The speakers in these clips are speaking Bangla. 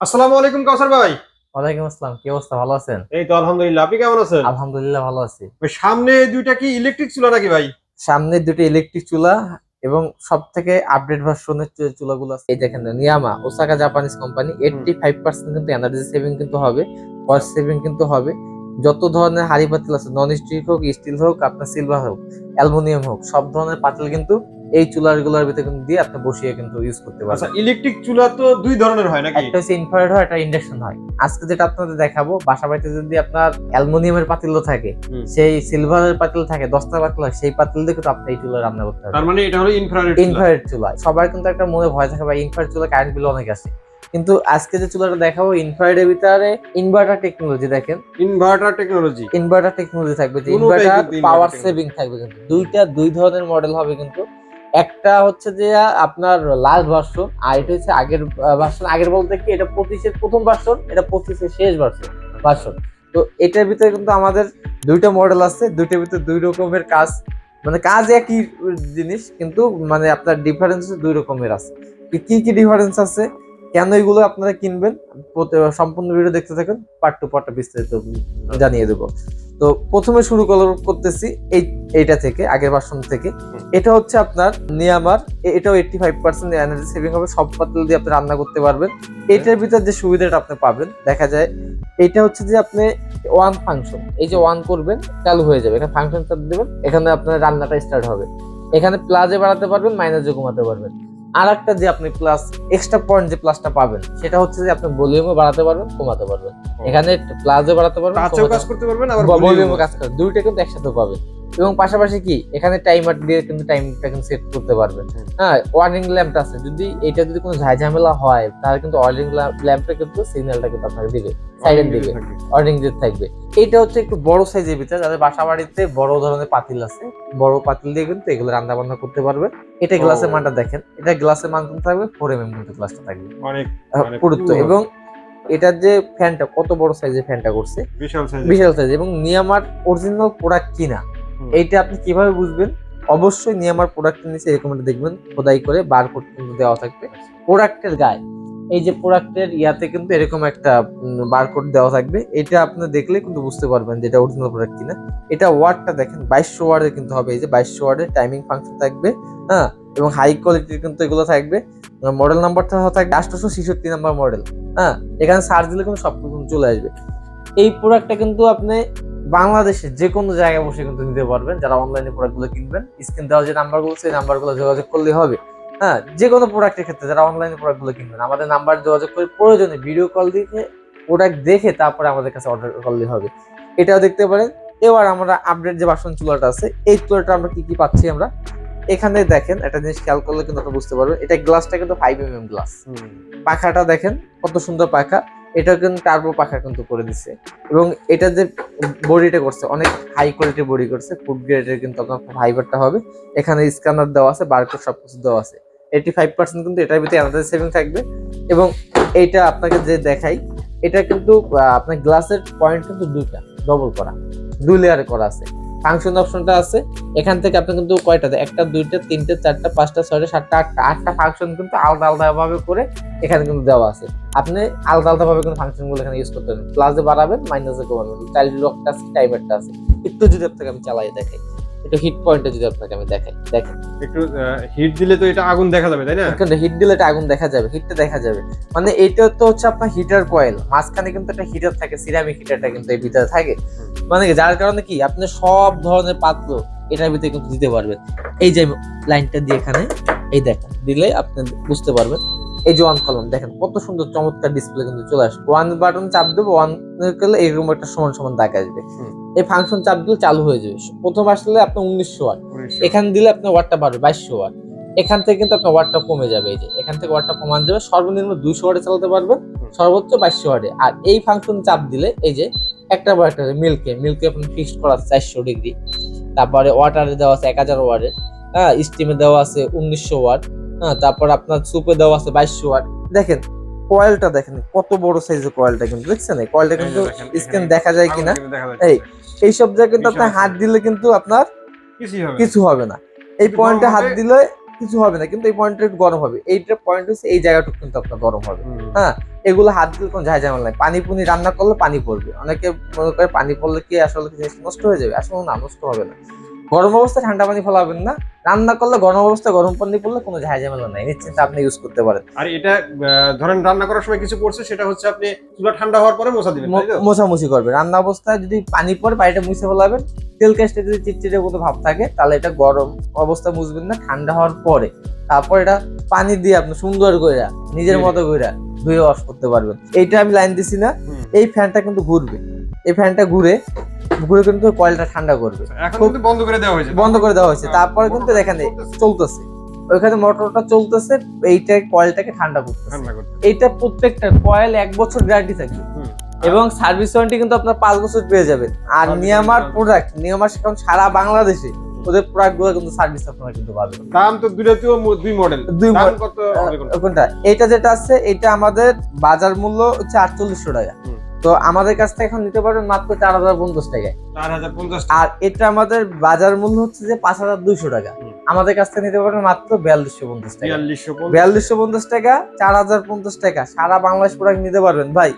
আসসালামু আলাইকুম কাউসার ভাই। ওয়ালাইকুম আসসালাম কি অবস্থা? ভালো আছেন? এই তো আলহামদুলিল্লাহ আপনি কেমন আছেন? আলহামদুলিল্লাহ ভালো আছি। সামনে দুইটা কি ইলেকট্রিক চুলা নাকি ভাই? সামনে দুটো ইলেকট্রিক চুলা এবং সব থেকে আপডেট ভার্সনের চুলাগুলো আছে এই দেখেন Niyama Osaka Japanese company eighty five percent কিন্তু এনার্জি সেভিং কিন্তু হবে কস্ট সেভিং কিন্তু হবে। যত ধরনের হাড়ি পাতিল আছে নন স্টিক হোক স্টিল হোক আপনার সিলভার হোক অ্যালুমিনিয়াম হোক সব ধরনের পাতিল কিন্তু এই চুলারগুলার ভিতরে কিন্তু দিয়ে আপনি বসিয়ে কিন্তু ইউজ করতে পারবেন। আচ্ছা ইলেকট্রিক চুলা তো দুই ধরনের হয় নাকি? একটা হচ্ছে ইনফ্রারেড হয় একটা ইন্ডাকশন হয়। আজকে যেটা আপনাদের দেখাবো বাসা বাড়িতে যদি আপনার অ্যালুমিনিয়ামের পাতিল থাকে। সেই সিলভারের পাতিল থাকে দশটা পাতিল হয় সেই পাতিল দিয়ে কিন্তু আপনি এই চুলা রান্না করতে পারবেন। তার মানে এটা হলো ইনফ্রারেড ইনফ্রারেড চুলা। সবার কিন্তু একটা মনে ভয় থাকে বা ইনফ্রারেড চুলা কারেন্ট বিল অনেক আছে। কিন্তু আজকে যে চুলাটা দেখাবো ইনফ্রারেডের ভিতরে ইনভার্টার টেকনোলজি দেখেন। ইনভার্টার টেকনোলজি ইনভার্টার টেকনোলজি থাকবে যে ইনভার্টার পাওয়ার সেভিং থাকবে কিন্তু। দুইটা দুই ধরনের মডেল হবে কিন্তু। একটা হচ্ছে যে আপনার লাস্ট ভার্সন আর এটা হচ্ছে আগের ভার্সন আগের বলতে কি, এটা পঁচিশের প্রথম ভার্সন এটা পঁচিশের শেষ ভার্সন ভার্সন তো এটার ভিতরে কিন্তু আমাদের দুইটা মডেল আছে, দুইটার ভিতরে দুই রকমের কাজ মানে কাজ একই জিনিস, কিন্তু মানে আপনার ডিফারেন্স দুই রকমের আছে। কি- কি ডিফারেন্স আছে, কেন এগুলো আপনারা কিনবেন সম্পূর্ণ ভিডিও দেখতে থাকেন পার্ট টু পার্ট বিস্তারিত জানিয়ে দেবো। তো প্রথমে শুরু কর- করতেছি, এই এইটা থেকে আগের ভার্সন থেকে। এটা হচ্ছে আপনার নিয়ামার এটাও eighty five percent energy saving হবে সব পাতিল দিয়ে আপনি রান্না করতে পারবেন। এটার ভিতর যে সুবিধাটা আপনি পাবেন দেখা যায় এটা হচ্ছে যে আপনি ওয়ান ফাংশন এই যে ওয়ান করবেন চালু হয়ে যাবে। এখানে ফাংশন চাপ দেবেন এখানে আপনার রান্নাটা স্টার্ট হবে। এখানে প্লাসে বাড়াতে পারবেন মাইনাসে কমাতে পারবেন। আর একটা যে আপনি প্লাস এক্সট্রা পয়েন্ট যে প্লাসটা পাবেন সেটা হচ্ছে যে আপনি ভলিউমও বাড়াতে পারবেন কমাতে পারবেন। এখানে প্লাসে বাড়াতে পারবেন কাজ করতে পারবেন আবার ভলিউমও। কাজ করে দুইটা কিন্তু একসাথে পাবে এবং পাশাপাশি কি এখানে টাইমার দিয়ে কিন্তু টাইমটা কিন্তু সেট করতে পারবেন। হ্যাঁ ওয়ার্নিং ল্যাম্প আছে। যদি এটা যদি কোনো ঝামেলা হয় তাহলে কিন্তু ওয়ার্নিং ল্যাম্পটা কিন্তু সিগন্যালটা কিন্তু আপনাকে দিবে সাইলেন্ট দিবে। ওয়ার্নিং দিতে থাকবে। এটা হচ্ছে একটু বড় সাইজের ভিতরে যাদের বাসা বাড়িতে বড় ধরনের পাতিল আছে বড় পাতিল দিয়ে কিন্তু এগুলো রান্না বান্না করতে পারবে এটা গ্লাসের। মানটা দেখেন এটা গ্লাসের মান কিন্তু থাকবে ফোর এম এম কিন্তু গ্লাসটা থাকবে। অনেক পুরুত্ব। এবং এটার যে ফ্যানটা কত বড় সাইজের ফ্যানটা করছে? বিশাল সাইজ বিশাল সাইজ এবং নিয়ামার অরিজিনাল প্রোডাক্ট কিনা। এইটা আপনি কীভাবে বুঝবেন? অবশ্যই নিয়ে আমার প্রোডাক্টের নিচে এরকম একটা দেখবেন, খোদাই করে বারকোড কিন্তু দেওয়া থাকবে। প্রোডাক্টের গায়ে এই যে প্রোডাক্টের ইয়াতে কিন্তু এরকম একটা বারকোড দেওয়া থাকবে। এটা আপনি দেখলে কিন্তু বুঝতে পারবেন যে এটা অরিজিনাল প্রোডাক্ট কিনা। এটা ওয়ার্ডটা দেখেন, বাইশশো ওয়ার্ডের কিন্তু হবে। এই যে বাইশশো ওয়ার্ডের টাইমিং ফাংশন থাকবে হ্যাঁ? এবং হাই কোয়ালিটির কিন্তু এগুলো থাকবে। মডেল নাম্বারটা থাকবে আটশোশো ছেষট্টি নাম্বার মডেল হ্যাঁ? এখানে সার্চ দিলে কিন্তু সব কিছু চলে আসবে। এই প্রোডাক্টটা কিন্তু আপনি বাংলাদেশে যে কোনো জায়গায় বসে কিন্তু নিতে পারবেন। যারা অনলাইনে প্রোডাক্টগুলো কিনবেন স্ক্রিন দেওয়া যে নাম্বারগুলো সেই নাম্বারগুলো যোগাযোগ করলে হবে। হ্যাঁ যে কোনো প্রোডাক্টের ক্ষেত্রে যারা অনলাইনে প্রোডাক্টগুলো কিনবেন আমাদের নাম্বার যোগাযোগ করে প্রয়োজনে ভিডিও কল দিয়ে প্রোডাক্ট দেখে তারপরে আমাদের কাছে অর্ডার করলে হবে। এটাও দেখতে পারেন। এবার আমরা আপডেট যে বাসন চুলাটা আছে এই চুলাটা আমরা কি কি পাচ্ছি আমরা? এখানে দেখেন একটা জিনিস খেয়াল করলে কিন্তু আপনি বুঝতে পারবেন এটা গ্লাসটা কিন্তু ফাইভ এম এম গ্লাস পাখাটা দেখেন কত সুন্দর পাখা। এটা কিন্তু টার্বো পাখা কিন্তু করে দিচ্ছে এবং এটা যে বডিটা করছে, অনেক হাই কোয়ালিটির বডি করছে ফুড গ্রেডের কিন্তু আপনার ফাইবারটা হবে। এখানে স্ক্যানার দেওয়া আছে বারকোড সব কিছু দেওয়া আছে। এইটি ফাইভ পার্সেন্ট কিন্তু এটার ভিতরে এনার্জি সেভিং থাকবে। এবং এইটা আপনাকে যে দেখাই, এটা কিন্তু আপনার গ্লাসের পয়েন্ট কিন্তু দুইটা ডবল করা, দুই লেয়ারে করা আছে। ফাংশন অপশনটা আছে। এখান থেকে আপনি কিন্তু কয়টা? একটা, দুইটা, তিনটে, চারটা, পাঁচটা, ছয়টা, সাতটা, আটটা আটটা ফাংশন কিন্তু আলাদা আলাদাভাবে করে এখানে কিন্তু দেওয়া আছে। আপনি আলাদা আলাদাভাবে কিন্তু ফাংশনগুলো এখানে ইউজ করতে পারেন। প্লাসে বাড়াবেন মাইনাসে কমাবেন। চাইল্ড লকটা আছে টাইমারটা আছে। একটু যদি আপনাকে আমি চালাই দেখাই। একটু হিট পয়েন্টে যদি আপনাকে আমি দেখাই দেখেন। একটু হিট দিলে তো এটা আগুন দেখা যাবে তাই না? এখানে হিট দিলে এটা আগুন দেখা যাবে হিটটা দেখা যাবে। মানে এটা তো হচ্ছে আপনার হিটার কয়েল মাঝখানে কিন্তু একটা হিটার থাকে সিরামিক হিটারটা কিন্তু এই ভিতরে থাকে। মানে কি যার কারণে কি আপনি সব ধরনের পাত্র এটার ভিতরে কিন্তু দিতে পারবেন। এই যে লাইনটা দিয়ে এখানে এই দেখেন দিলে আপনি বুঝতে পারবেন এই যে ওয়ান কলম দেখেন কত সুন্দর চমৎকার ডিসপ্লে কিন্তু চলে আসবে ওয়ান বাটন চাপ দেবো ওয়ান করলে এরকম একটা সমান সমান দাগ আসবে। এই ফাংশন চাপ দিলে চালু হয়ে যাবে। প্রথম আসলে আপনার উনিশশো ওয়াট এখান দিলে আপনার ওয়াটটা বাড়বে বাইশশো ওয়াট এখান থেকে কিন্তু আপনার ওয়াটটা কমে যাবে। এই যে এখান থেকে ওয়াটটা কমান যাবে সর্বনিম্ন দুইশো ওয়াটে চালাতে পারবেন হুম। সর্বোচ্চ বাইশশো ওয়াটে আর এই ফাংশন চাপ দিলে এই যে একটা বার একটা মিল্কে মিল্কে আপনি ফিক্সড করা আছে চারশো ডিগ্রি তারপরে ওয়াটারে দেওয়া আছে এক হাজার ওয়াটের হ্যাঁ স্টিমে দেওয়া আছে উনিশশো ওয়াট হ্যাঁ তারপর আপনার সুপে দেওয়া আছে বাইশশো ওয়াট। দেখেন কয়েলটা দেখেন কত বড় সাইজের কয়েলটা কিন্তু দেখছেন এই কয়েলটা কিন্তু স্ক্যান দেখা যায় কিনা? এই এই সব জায়গায় কিন্তু আপনার হাত দিলে কিন্তু আপনার কিছু হবে না। এই পয়েন্টে হাত দিলে কিছু হবে না কিন্তু এই পয়েন্টটা একটু গরম হবে। এইটা পয়েন্ট হচ্ছে এই জায়গাটুকু কিন্তু আপনার গরম হবে। হ্যাঁ এগুলো হাত দিলে কোনো ঝাঁঝামেলা নাই। পানি পুনি রান্না করলে পানি পড়বে। অনেকে মনে করে পানি পড়লে কি আসলে জিনিস নষ্ট হয়ে যাবে? আসলে না নষ্ট হবে না। গরম অবস্থায় ঠান্ডা পানি ফেলাবেন না। রান্না করলে গরম অবস্থায় গরম পানি পড়লে কোনো ঝাঁঝামেলা নাই নিশ্চিন্তে আপনি ইউজ করতে পারেন। আর এটা ধরেন রান্না করার সময় কিছু পড়ছে সেটা হচ্ছে আপনি চুলা ঠান্ডা হওয়ার পরে মোছা দিবেন? মোছামুছি করবে। রান্না অবস্থায় যদি পানি পড়ে পানিটা মুছে ফেলাবেন তেল কাজটা যদি চিটচিটে মতো ভাব থাকে তাহলে এটা গরম অবস্থা মুছবেন না ঠান্ডা হওয়ার পরে। তারপর এটা পানি দিয়ে আপনি সুন্দর করে নিজের মতো করে ধুয়ে ওয়াশ করতে পারবেন। এইটা আমি লাইন দিছি না। এই ফ্যানটা কিন্তু ঘুরবে। এই ফ্যানটা ঘুরে ঘুরে কিন্তু কয়েলটা ঠান্ডা করবে। এখন কিন্তু বন্ধ করে দেওয়া হয়েছে। বন্ধ করে দেওয়া হয়েছে। হ্যাঁ, তারপরে কিন্তু দেখেন চলতেছে। ওইখানে মোটরটা চলতেছে এইটা কয়েলটাকে ঠান্ডা করতে এইটা প্রত্যেকটা কয়েল এক বছর গ্যারান্টি থাকবে। এবং সার্ভিস ওয়ারেন্টি কিন্তু আপনার পাঁচ বছর পেয়ে যাবেন। আর নিয়ামার প্রোডাক্ট নিয়ামার এখন সারা বাংলাদেশে ওদের প্রোডাক্টগুলো কিন্তু সার্ভিস আপনারা কিন্তু পাবেন। দাম তো দুটাতেও দুই মডেল দুই model। কোনটা? এটা যেটা আছে এটা আমাদের বাজার মূল্য হচ্ছে আটচল্লিশশো টাকা। তো আমাদের কাছ থেকে এখন নিতে পারবেন মাত্র চার হাজার পঞ্চাশ টাকায়। আর এটা আমাদের বাজার মূল্য হচ্ছে যে পাঁচ হাজার দুইশো টাকা। আমাদের কাছ থেকে নিতে পারবেন মাত্র বিয়াল্লিশশো পঞ্চাশ টাকা। বিয়াল্লিশশো পঞ্চাশ। টাকা চার হাজার পঞ্চাশ টাকা। সারা বাংলাদেশ প্রোডাক্ট নিতে পারবেন। ভাই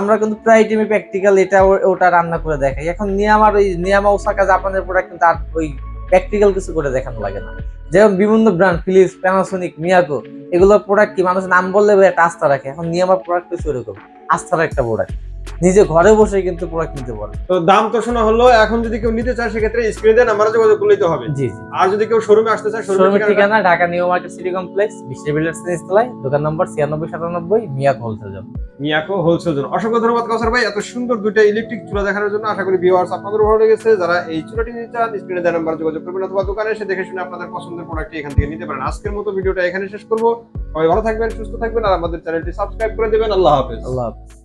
আমরা কিন্তু প্রায় টিমে প্র্যাকটিক্যাল এটা ওটা রান্না করে দেখাই। এখন নিয়ামার ওই নিয়ামা ওসাকা জাপানের প্রোডাক্ট কিন্তু আর ওই প্র্যাকটিক্যাল কিছু করে দেখানো লাগে না। যেমন বিভিন্ন ব্র্যান্ড ফিলিপস প্যানাসোনিক মিয়াকো এগুলো প্রোডাক্ট কি? মানুষ নাম বললে একটা আস্থা রাখে। এখন নিয়ামার প্রোডাক্ট হচ্ছে ওরকম আস্থার একটা প্রোডাক্ট নিজে ঘরে বসে কিন্তু প্রোডাক্ট নিতে পারে তো দাম তো শোনা হলো এখন যদি কেউ নিতে চায় সেক্ষেত্রে স্ক্রিনে দেন আমরা যোগাযোগ করলেই তো হবে। জি আর যদি কেউ শোরুমে আসতে চায় শোরুমের ঠিকানা Dhaka new market city complex Bishwa builders নিচতলায় দোকান নম্বর ছিয়ানব্বই সাতানব্বই মিয়াক হোলসেল যাব মিয়াকো হোলসেল জোন। অসংখ্য ধন্যবাদ কাউসার ভাই। এত সুন্দর দুইটা ইলেকট্রিক চুলা দেখানোর জন্য আশা করি ভিউয়ার্স আপনাদের ভালো লেগেছে। যারা এই চুলাটি নিতে চান স্ক্রিনে দেওয়া নাম্বার যোগাযোগ করবেন অথবা দোকানে এসে দেখে শুনে আপনাদের পছন্দের প্রোডাক্টটি এখান থেকে নিতে পারেন। আজকের মতো ভিডিওটা এখানে শেষ করব। সবাই ভালো থাকবেন সুস্থ থাকবেন আর আমাদের চ্যানেলটি সাবস্ক্রাইব করে দেবেন। আল্লাহ হাফেজ। আল্লাহ হাফেজ।